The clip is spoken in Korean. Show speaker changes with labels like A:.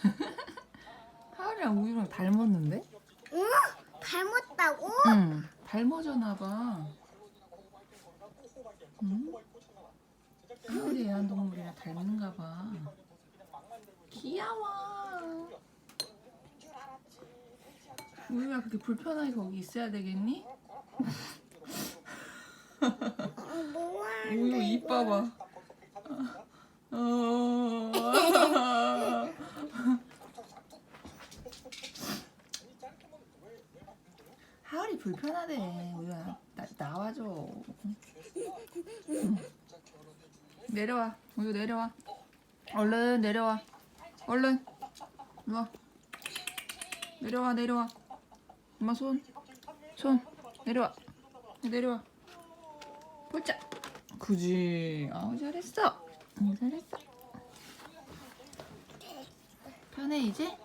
A: 하은이랑 우유랑 닮았는데?
B: 응? 닮았다고?
A: 응. 닮아졌나 봐. 응? 하은이 애완동물이랑 닮는가 봐. 귀여워. 우유가 그렇게 불편하게 거기 있어야 되겠니?
B: 어, 뭐?
A: 우유 입 봐봐. 어. 하울이 불편하대. 우유야 나, 나와줘. 응. 내려와. 우유 내려와. 얼른 내려와. 얼른. 누워. 내려와 내려와. 엄마 손. 손. 내려와. 내려와. 보자. 그지. 아우 잘했어. 응, 잘했어. 편해 이제?